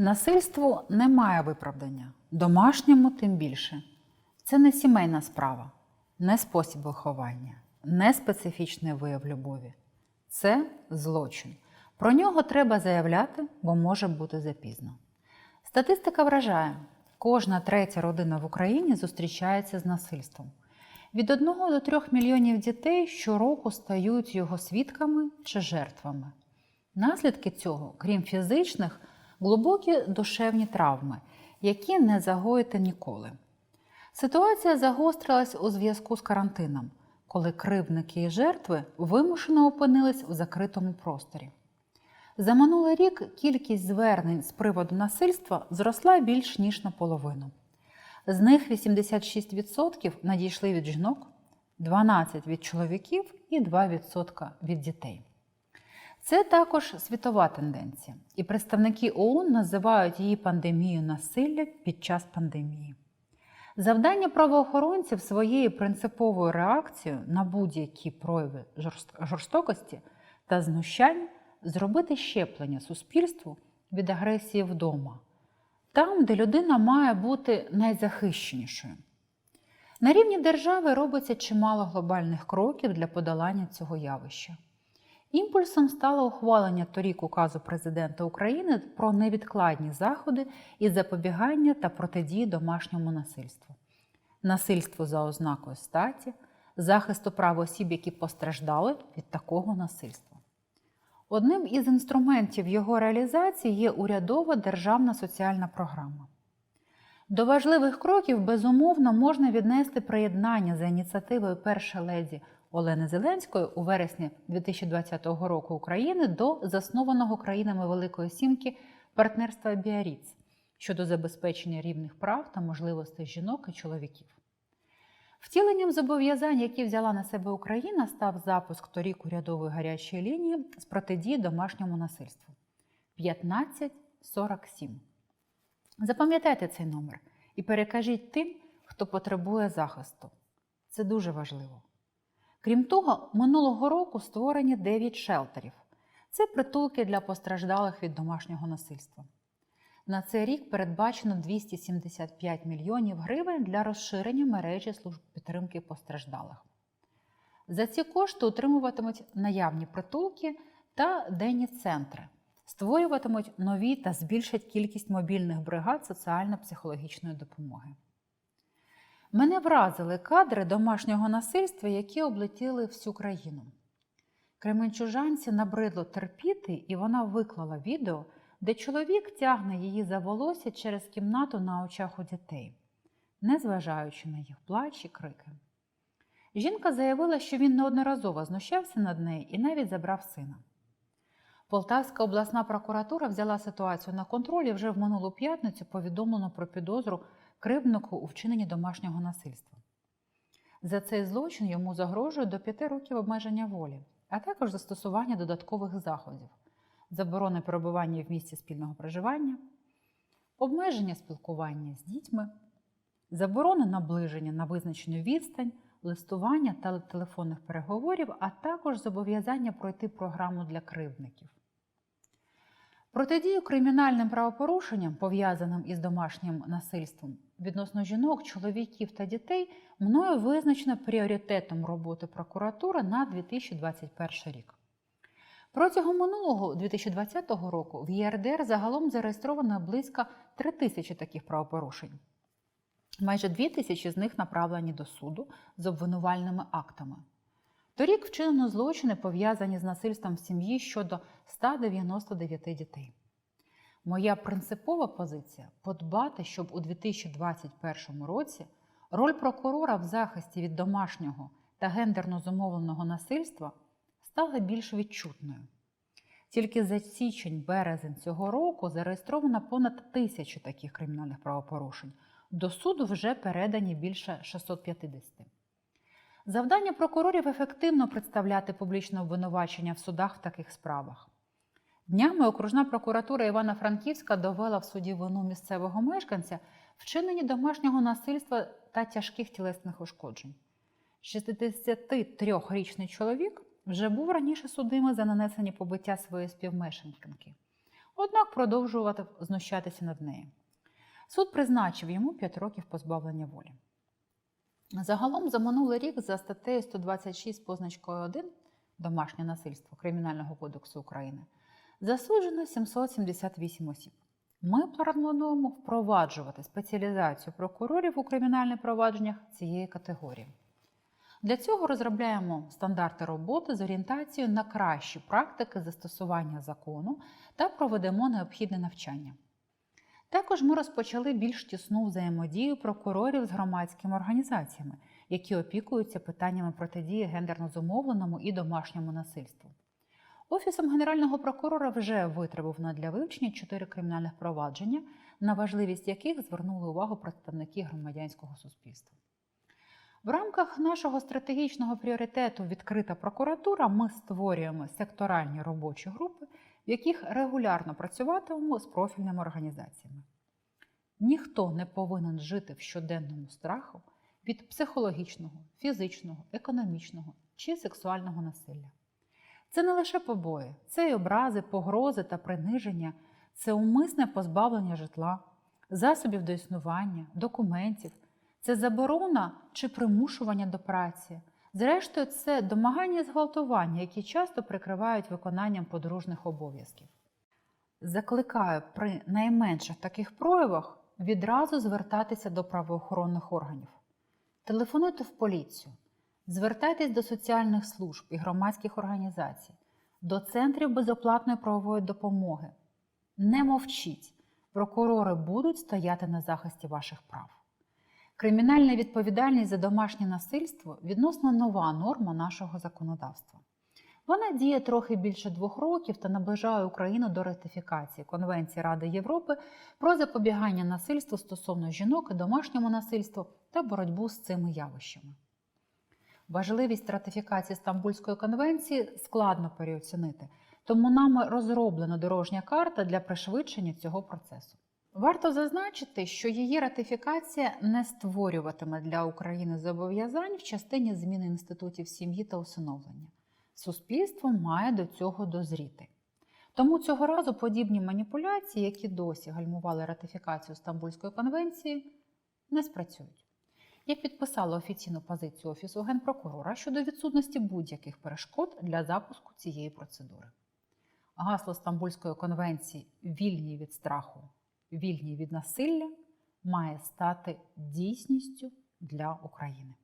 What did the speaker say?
Насильству немає виправдання, домашньому тим більше. Це не сімейна справа, не спосіб виховання, не специфічний вияв любові. Це злочин. Про нього треба заявляти, бо може бути запізно. Статистика вражає, кожна третя родина в Україні зустрічається з насильством. Від 1 до 3 мільйонів дітей щороку стають його свідками чи жертвами. Наслідки цього, крім фізичних, глибокі душевні травми, які не загоїте ніколи. Ситуація загострилась у зв'язку з карантином, коли кривдники і жертви вимушено опинились у закритому просторі. За минулий рік кількість звернень з приводу насильства зросла більш ніж наполовину. З них 86% надійшли від жінок, 12% від чоловіків і 2% від дітей. Це також світова тенденція, і представники ООН називають її пандемією насилля під час пандемії. Завдання правоохоронців своєю принциповою реакцією на будь-які прояви жорстокості та знущань зробити щеплення суспільству від агресії вдома, там, де людина має бути найзахищенішою. На рівні держави робиться чимало глобальних кроків для подолання цього явища. Імпульсом стало ухвалення торік указу президента України про невідкладні заходи із запобігання та протидії домашньому насильству, насильству за ознакою статі, захисту прав осіб, які постраждали від такого насильства. Одним із інструментів його реалізації є урядова державна соціальна програма. До важливих кроків, безумовно, можна віднести приєднання за ініціативою першої леді Олени Зеленської у вересні 2020 року України до заснованого країнами Великої Сімки партнерства Біаріц щодо забезпечення рівних прав та можливостей жінок і чоловіків. Втіленням зобов'язань, які взяла на себе Україна, став запуск торік урядової гарячої лінії з протидії домашньому насильству 1547. Запам'ятайте цей номер і перекажіть тим, хто потребує захисту. Це дуже важливо. Крім того, минулого року створені 9 шелтерів. Це притулки для постраждалих від домашнього насильства. На цей рік передбачено 275 мільйонів гривень для розширення мережі служб підтримки постраждалих. За ці кошти утримуватимуть наявні притулки та денні центри, створюватимуть нові та збільшать кількість мобільних бригад соціально-психологічної допомоги. Мене вразили кадри домашнього насильства, які облетіли всю країну. Кременчужанці набридло терпіти, і вона виклала відео, де чоловік тягне її за волосся через кімнату на очах у дітей, незважаючи на їх плач і крики. Жінка заявила, що він неодноразово знущався над нею і навіть забрав сина. Полтавська обласна прокуратура взяла ситуацію на контроль і вже в минулу п'ятницю повідомлено про підозру кривднику у вчиненні домашнього насильства. За цей злочин йому загрожує до п'яти років обмеження волі, а також застосування додаткових заходів, заборони перебування в місці спільного проживання, обмеження спілкування з дітьми, заборони наближення на визначену відстань, листування та телефонних переговорів, а також зобов'язання пройти програму для кривдників. Протидію кримінальним правопорушенням, пов'язаним із домашнім насильством відносно жінок, чоловіків та дітей, мною визначено пріоритетом роботи прокуратури на 2021 рік. Протягом минулого 2020 року в ЄРДР загалом зареєстровано близько 3 тисячі таких правопорушень. Майже 2 тисячі з них направлені до суду з обвинувальними актами. Торік вчинено злочини, пов'язані з насильством в сім'ї щодо 199 дітей. Моя принципова позиція подбати, щоб у 2021 році роль прокурора в захисті від домашнього та гендерно зумовленого насильства стала більш відчутною. Тільки за січень-березень цього року зареєстровано понад тисячу таких кримінальних правопорушень. До суду вже передані більше 650. Завдання прокурорів ефективно представляти публічне обвинувачення в судах в таких справах. Днями окружна прокуратура Івано-Франківська довела в суді вину місцевого мешканця вчинені домашнього насильства та тяжких тілесних ушкоджень. 63-річний чоловік вже був раніше судимий за нанесення побиття своєї співмешканки. однак продовжувати знущатися над нею. Суд призначив йому 5 років позбавлення волі. Загалом за минулий рік за статтею 126 позначкою 1 домашнє насильство Кримінального кодексу України засуджено 778 осіб. Ми плануємо впроваджувати спеціалізацію прокурорів у кримінальних провадженнях цієї категорії. Для цього розробляємо стандарти роботи з орієнтацією на кращі практики застосування закону та проведемо необхідне навчання. Також ми розпочали більш тісну взаємодію прокурорів з громадськими організаціями, які опікуються питаннями протидії гендерно зумовленому і домашньому насильству. Офісом Генерального прокурора вже витримав для вивчення чотири кримінальних провадження, на важливість яких звернули увагу представники громадянського суспільства. В рамках нашого стратегічного пріоритету Відкрита прокуратура ми створюємо секторальні робочі групи, в яких регулярно працюватимемо з профільними організаціями. Ніхто не повинен жити в щоденному страху від психологічного, фізичного, економічного чи сексуального насилля. Це не лише побої, це й образи, погрози та приниження, це умисне позбавлення житла, засобів до існування, документів, це заборона чи примушування до праці. Зрештою, це домагання зґвалтування, які часто прикривають виконанням подружних обов'язків. Закликаю при найменших таких проявах відразу звертатися до правоохоронних органів. Телефонуйте в поліцію, звертайтесь до соціальних служб і громадських організацій, до центрів безоплатної правової допомоги. Не мовчіть, прокурори будуть стояти на захисті ваших прав. Кримінальна відповідальність за домашнє насильство відносно нова норма нашого законодавства. Вона діє трохи більше двох років та наближає Україну до ратифікації Конвенції Ради Європи про запобігання насильству стосовно жінок і домашньому насильству та боротьбу з цими явищами. Важливість ратифікації Стамбульської конвенції складно переоцінити, тому нами розроблена дорожня карта для пришвидшення цього процесу. Варто зазначити, що її ратифікація не створюватиме для України зобов'язань в частині зміни інститутів сім'ї та усиновлення. Суспільство має до цього дозріти. Тому цього разу подібні маніпуляції, які досі гальмували ратифікацію Стамбульської конвенції, не спрацюють. Я підписала офіційну позицію Офісу генпрокурора щодо відсутності будь-яких перешкод для запуску цієї процедури. Гасло Стамбульської конвенції Вільні від страху, вільні від насилля має стати дійсністю для України.